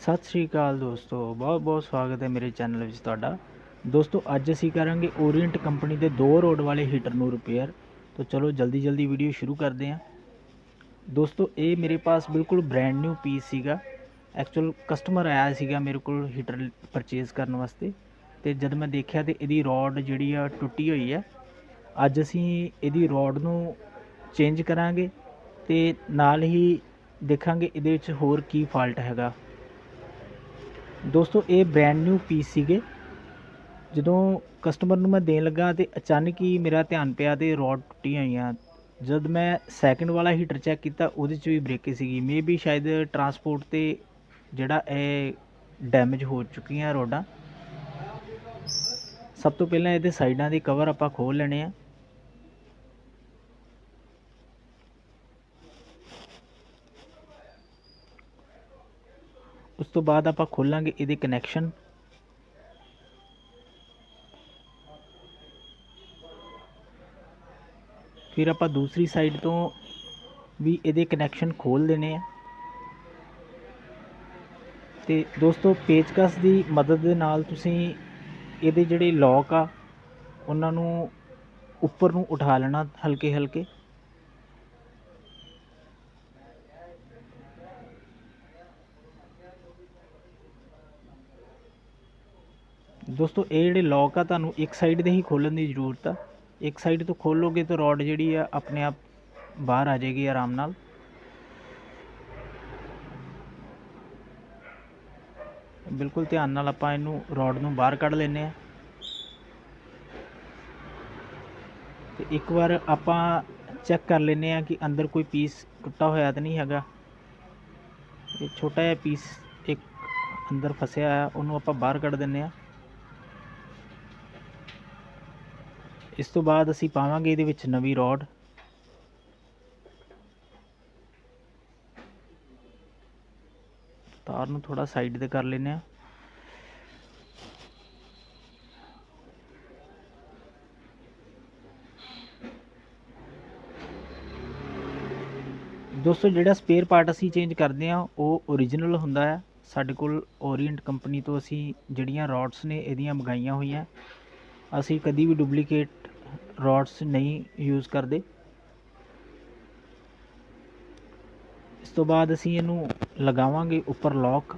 ਸਤਿ ਸ਼੍ਰੀ ਅਕਾਲ ਦੋਸਤੋ, ਬਹੁਤ ਬਹੁਤ ਸਵਾਗਤ ਹੈ ਮੇਰੇ ਚੈਨਲ ਵਿੱਚ ਤੁਹਾਡਾ। ਦੋਸਤੋ, ਅੱਜ ਅਸੀਂ ਕਰਾਂਗੇ ਓਰੀਐਂਟ ਕੰਪਨੀ ਦੇ ਦੋ ਰੋਡ ਵਾਲੇ ਹੀਟਰ ਨੂੰ ਰਿਪੇਅਰ ਤਾਂ ਚਲੋ, ਜਲਦੀ ਜਲਦੀ ਵੀਡੀਓ ਸ਼ੁਰੂ ਕਰਦੇ ਹਾਂ। ਦੋਸਤੋ, ਇਹ ਮੇਰੇ ਪਾਸ ਬਿਲਕੁਲ ਬ੍ਰੈਂਡ ਨਿਊ ਪੀਸ ਸੀਗਾ। ਐਕਚੁਅਲ ਕਸਟਮਰ ਆਇਆ ਸੀਗਾ ਮੇਰੇ ਕੋਲ ਹੀਟਰ ਪਰਚੇਜ਼ ਕਰਨ ਵਾਸਤੇ। ਤੇ ਜਦ ਮੈਂ ਦੇਖਿਆ ਤੇ ਇਹਦੀ ਰੋਡ ਜਿਹੜੀ ਆ, ਟੁੱਟੀ ਹੋਈ ਹੈ ਅੱਜ ਅਸੀਂ ਇਹਦੀ ਰੋਡ ਨੂੰ ਚੇਂਜ ਕਰਾਂਗੇ ਤੇ ਨਾਲ ਹੀ ਦੇਖਾਂਗੇ ਇਹਦੇ ਵਿੱਚ ਹੋਰ ਕੀ ਫਾਲਟ ਹੈਗਾ। ਦੋਸਤੋ, ਇਹ ਬ੍ਰੈਂਡ ਨਿਊ ਪੀਸ ਸੀਗੇ। ਜਦੋਂ ਕਸਟਮਰ ਨੂੰ ਮੈਂ ਦੇਣ ਲੱਗਾ ਤੇ ਅਚਾਨਕ ਹੀ ਮੇਰਾ ਧਿਆਨ ਪਿਆ ਤੇ ਰੋਡ ਟੁੱਟੀਆਂ ਹੋਈਆਂ ਜਦ ਮੈਂ ਸੈਕਿੰਡ ਵਾਲਾ ਹੀਟਰ ਚੈੱਕ ਕੀਤਾ, ਉਹਦੇ 'ਚ ਵੀ ਬ੍ਰੇਕੇ ਸੀਗੀ। ਮੇ ਵੀ ਸ਼ਾਇਦ ਟਰਾਂਸਪੋਰਟ ਤੇ ਜਿਹੜਾ ਇਹ ਡੈਮੇਜ ਹੋ ਚੁੱਕੀਆਂ ਰੋਡਾਂ। ਸਭ ਤੋਂ ਪਹਿਲਾਂ ਇਹਦੇ ਸਾਈਡਾਂ ਦੇ ਕਵਰ ਆਪਾਂ ਖੋਲ ਲੈਣੇ ਆ। ਉਸ ਤੋਂ ਬਾਅਦ ਆਪਾਂ ਖੋਲਾਂਗੇ ਇਹਦੇ ਕਨੈਕਸ਼ਨ ਫਿਰ ਆਪਾਂ ਦੂਸਰੀ ਸਾਈਡ ਤੋਂ ਵੀ ਇਹਦੇ ਕਨੈਕਸ਼ਨ ਖੋਲ ਦੇਣੇ ਆ। ਤੇ ਦੋਸਤੋ ਪੇਚਕਸ ਦੀ ਮਦਦ ਦੇ ਨਾਲ ਤੁਸੀਂ ਇਹਦੇ ਜਿਹੜੇ ਲੌਕ ਆ, ਉਹਨਾਂ ਨੂੰ ਉੱਪਰ ਨੂੰ ਉਠਾ ਲੈਣਾ ਹਲਕੇ ਹਲਕੇ ਦੋਸਤੋ, ਇਹ ਜਿਹੜੇ ਲੌਕ ਆ, ਤੁਹਾਨੂੰ ਇੱਕ ਸਾਈਡ ਦੇ ਹੀ ਖੋਲਣ ਦੀ ਜ਼ਰੂਰਤ ਆ। ਇੱਕ ਸਾਈਡ ਤੋਂ ਖੋਲੋਗੇ ਤਾਂ ਰੋਡ ਜਿਹੜੀ ਆ, ਆਪਣੇ ਆਪ ਬਾਹਰ ਆ ਜਾਏਗੀ ਆਰਾਮ ਨਾਲ। ਬਿਲਕੁਲ ਧਿਆਨ ਨਾਲ ਆਪਾਂ ਇਹਨੂੰ ਰੋਡ ਨੂੰ ਬਾਹਰ ਕੱਢ ਲੈਨੇ ਆ ਤੇ ਇੱਕ ਵਾਰ ਆਪਾਂ ਚੈੱਕ ਕਰ ਲੈਨੇ ਆ ਕਿ ਅੰਦਰ ਕੋਈ ਪੀਸ ਟੁੱਟਾ ਹੋਇਆ ਤਾਂ ਨਹੀਂ ਹੈਗਾ। ਇਹ ਛੋਟਾ ਜਿਹਾ ਪੀਸ ਇੱਕ ਅੰਦਰ ਫਸਿਆ ਆ ਉਹਨੂੰ ਆਪਾਂ ਬਾਹਰ ਕੱਢ ਦਿੰਨੇ ਆ ਇਸ ਤੋਂ ਬਾਅਦ ਅਸੀਂ ਪਾਵਾਂਗੇ ਇਹਦੇ ਵਿੱਚ ਨਵੀਂ ਰੋਡ। ਤਾਰ ਨੂੰ ਥੋੜਾ ਸਾਈਡ ਤੇ ਕਰ ਲੈਨੇ ਆ ਦੋਸਤੋ, ਜਿਹੜਾ ਸਪੇਅਰ ਪਾਰਟ ਅਸੀਂ ਚੇਂਜ ਕਰਦੇ ਆ ਉਹ ਓਰੀਜਨਲ ਹੁੰਦਾ ਹੈ। ਸਾਡੇ ਕੋਲ ਓਰੀਐਂਟ ਕੰਪਨੀ ਤੋਂ ਅਸੀਂ ਜਿਹੜੀਆਂ ਰੋਡਸ ਨੇ, ਇਹਦੀਆਂ ਮੰਗਾਈਆਂ ਹੋਈਆਂ। ਅਸੀਂ ਕਦੀ ਵੀ ਡੁਪਲੀਕੇਟ ਰੋਡਸ ਨਹੀਂ ਯੂਜ਼ ਕਰਦੇ। ਇਸ ਤੋਂ ਬਾਅਦ ਅਸੀਂ ਇਹਨੂੰ ਲਗਾਵਾਂਗੇ ਉੱਪਰ ਲੌਕ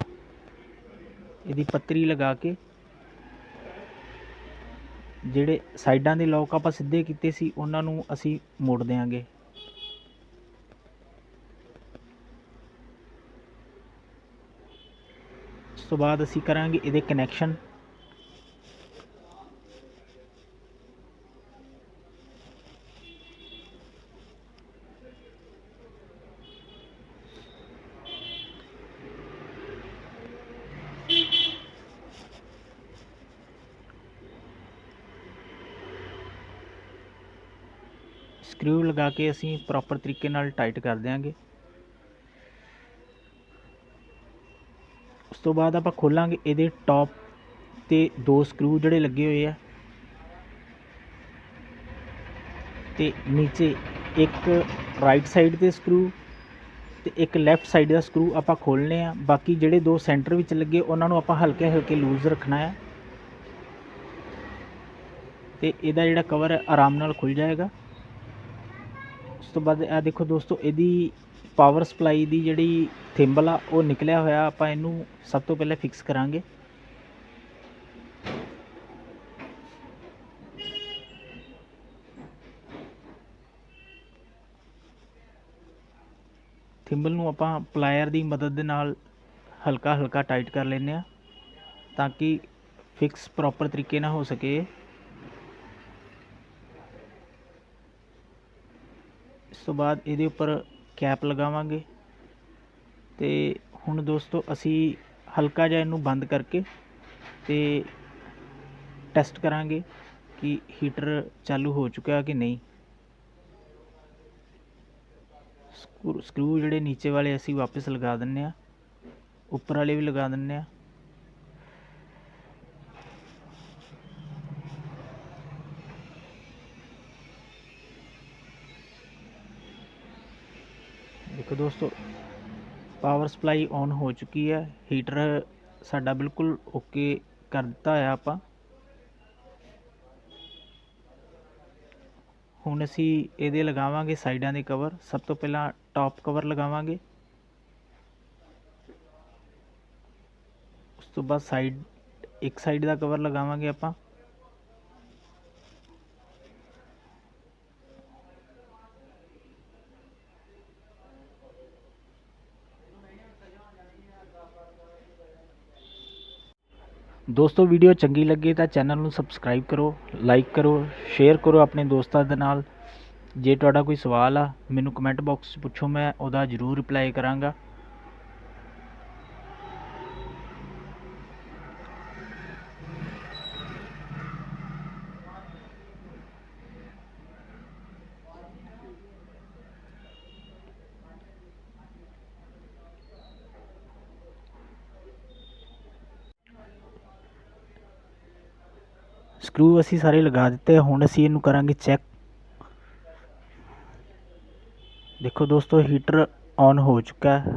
ਇਹਦੀ ਪੱਤਰੀ ਲਗਾ ਕੇ। ਜਿਹੜੇ ਸਾਈਡਾਂ ਦੇ ਲੌਕ ਆਪਾਂ ਸਿੱਧੇ ਕੀਤੇ ਸੀ, ਉਹਨਾਂ ਨੂੰ ਅਸੀਂ ਮੋੜ ਦੇਵਾਂਗੇ ਇਸ ਤੋਂ ਬਾਅਦ ਅਸੀਂ ਕਰਾਂਗੇ ਇਹਦੇ ਕਨੈਕਸ਼ਨ ਸਕਰੂ ਲਗਾ ਕੇ ਅਸੀਂ ਪ੍ਰੋਪਰ ਤਰੀਕੇ ਨਾਲ ਟਾਈਟ ਕਰ ਦਿਆਂਗੇ। ਉਸ ਤੋਂ ਬਾਅਦ ਆਪਾਂ ਖੋਲਾਂਗੇ ਇਹਦੇ ਟੌਪ ਤੇ ਦੋ ਸਕਰੂ ਜਿਹੜੇ ਲੱਗੇ ਹੋਏ ਆ। ਤੇ ਨੀਚੇ ਇੱਕ ਰਾਈਟ ਸਾਈਡ ਤੇ ਸਕਰੂ ਤੇ ਇੱਕ ਲੈਫਟ ਸਾਈਡ ਦਾ ਸਕਰੂ ਆਪਾਂ ਖੋਲਨੇ ਆ। ਬਾਕੀ ਜਿਹੜੇ ਦੋ ਸੈਂਟਰ ਵਿੱਚ ਲੱਗੇ ਉਹਨਾਂ ਨੂੰ ਆਪਾਂ ਹਲਕੇ ਹਲਕੇ ਲੂਜ਼ ਰੱਖਣਾ ਹੈ ਤੇ ਇਹਦਾ ਜਿਹੜਾ ਕਵਰ ਹੈ ਆਰਾਮ ਨਾਲ ਖੁੱਲ ਜਾਏਗਾ। ਉਸ ਤੋਂ ਬਾਅਦ ਇਹ ਦੇਖੋ ਦੋਸਤੋ, ਇਹਦੀ ਪਾਵਰ ਸਪਲਾਈ ਦੀ ਜਿਹੜੀ ਥਿੰਬਲ ਆ, ਉਹ ਨਿਕਲਿਆ ਹੋਇਆ, ਆਪਾਂ ਇਹਨੂੰ ਸਭ ਤੋਂ ਪਹਿਲਾਂ ਫਿਕਸ ਕਰਾਂਗੇ। ਥਿੰਬਲ ਨੂੰ ਆਪਾਂ ਪਲਾਇਰ ਦੀ ਮਦਦ ਦੇ ਨਾਲ ਹਲਕਾ ਹਲਕਾ ਟਾਈਟ ਕਰ ਲੈਂਦੇ ਆ ਤਾਂ ਕਿ ਫਿਕਸ ਪ੍ਰੋਪਰ ਤਰੀਕੇ ਨਾਲ ਹੋ ਸਕੇ। ਤੋਂ ਬਾਅਦ ਇਹਦੇ ਉੱਪਰ ਕੈਪ ਲਗਾਵਾਂਗੇ। ਅਤੇ ਹੁਣ ਦੋਸਤੋ ਅਸੀਂ ਹਲਕਾ ਜਿਹਾ ਇਹਨੂੰ ਬੰਦ ਕਰਕੇ ਅਤੇ ਟੈਸਟ ਕਰਾਂਗੇ ਕਿ ਹੀਟਰ ਚਾਲੂ ਹੋ ਚੁੱਕਾ ਕਿ ਨਹੀਂ। ਸਕਰੂ ਸਕਰੂ ਜਿਹੜੇ ਨੀਚੇ ਵਾਲੇ ਅਸੀਂ ਵਾਪਸ ਲਗਾ ਦਿੰਨੇ ਆ, ਉੱਪਰ ਵਾਲੇ ਵੀ ਲਗਾ ਦਿੰਨੇ ਆ। ਦੇਖੋ ਦੋਸਤੋ ਪਾਵਰ ਸਪਲਾਈ ਔਨ ਹੋ ਚੁੱਕੀ ਹੈ ਹੀਟਰ ਸਾਡਾ ਬਿਲਕੁਲ ਓਕੇ ਕਰ ਦਿੱਤਾ ਹੋਇਆ ਆਪਾਂ ਹੁਣ ਅਸੀਂ ਇਹਦੇ ਲਗਾਵਾਂਗੇ ਸਾਈਡਾਂ ਦੇ ਕਵਰ ਸਭ ਤੋਂ ਪਹਿਲਾਂ ਟਾਪ ਕਵਰ ਲਗਾਵਾਂਗੇ ਉਸ ਤੋਂ ਬਾਅਦ ਸਾਈਡ ਇੱਕ ਸਾਈਡ ਦਾ ਕਵਰ ਲਗਾਵਾਂਗੇ ਆਪਾਂ ਦੋਸਤੋ ਵੀਡੀਓ ਚੰਗੀ ਲੱਗੇ ਤਾਂ ਚੈਨਲ ਨੂੰ ਸਬਸਕ੍ਰਾਈਬ ਕਰੋ ਲਾਈਕ ਕਰੋ ਸ਼ੇਅਰ ਕਰੋ ਆਪਣੇ ਦੋਸਤਾਂ ਦੇ ਨਾਲ। ਜੇ ਤੁਹਾਡਾ ਕੋਈ ਸਵਾਲ ਆ, ਮੈਨੂੰ ਕਮੈਂਟ ਬਾਕਸ 'ਚ ਪੁੱਛੋ, ਮੈਂ ਉਹਦਾ ਜ਼ਰੂਰ ਰਿਪਲਾਈ ਕਰਾਂਗਾ। ਸਕਰੂ ਅਸੀਂ ਸਾਰੇ ਲਗਾ ਦਿੱਤੇ, ਹੁਣ ਅਸੀਂ ਇਹਨੂੰ ਕਰਾਂਗੇ ਚੈੱਕ ਦੇਖੋ ਦੋਸਤੋ ਹੀਟਰ ਔਨ ਹੋ ਚੁੱਕਾ ਹੈ।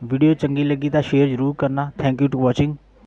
ਵੀਡੀਓ ਚੰਗੀ ਲੱਗੀ ਤਾਂ ਸ਼ੇਅਰ ਜ਼ਰੂਰ ਕਰਨਾ। Thank you to watching